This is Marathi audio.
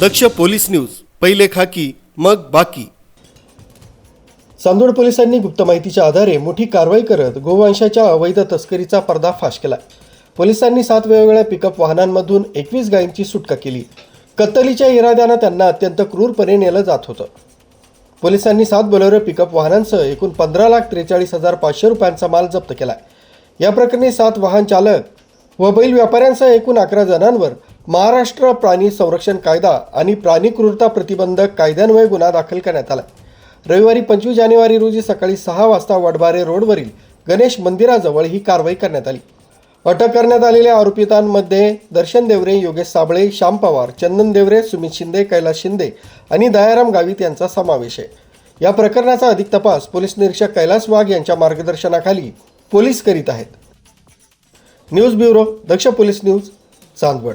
दक्ष पोलीस न्यूज पहिले खाकी मग बाकी. चांदोड पोलिसांनी गुप्त माहितीच्या आधारे मोठी कारवाई करत गोवंशाच्या अवैध तस्करीचा पर्दाफाश केला. पोलिसांनी सात वेगवेगळ्या पिकअप वाहनांमधून एकवीस गायींची सुटका केली. कत्तलीच्या इराद्यानं त्यांना अत्यंत क्रूरपणे नेलं जात होतं. पोलिसांनी सात बोलेरो पिकअप वाहनांसह एकूण पंधरा लाख त्रेचाळीस हजार पाचशे रुपयांचा माल जप्त केला. या प्रकरणी सात वाहन चालक व बैल व्यापाऱ्यांसह एकूण अकरा जणांवर महाराष्ट्र प्राणी संरक्षण कायदा आणि प्राणी क्रूरता प्रतिबंधक कायद्यान्वये गुन्हा दाखल करण्यात आला. रविवारी पंचवीस जानेवारी रोजी सकाळी सहा वाजता वडबारे रोडवरील गणेश मंदिराजवळ ही कारवाई करण्यात आली. अटक करण्यात आलेल्या आरोपितांमध्ये दर्शन देवरे योगेश साबळे श्याम पवार चंदन देवरे सुमित शिंदे कैलास शिंदे आणि दयाराम गावित यांचा समावेश आहे. या प्रकरणाचा अधिक तपास पोलीस निरीक्षक कैलास वाघ यांच्या मार्गदर्शनाखाली पोलीस करीत आहेत. News bureau Daksh police news Chandwad.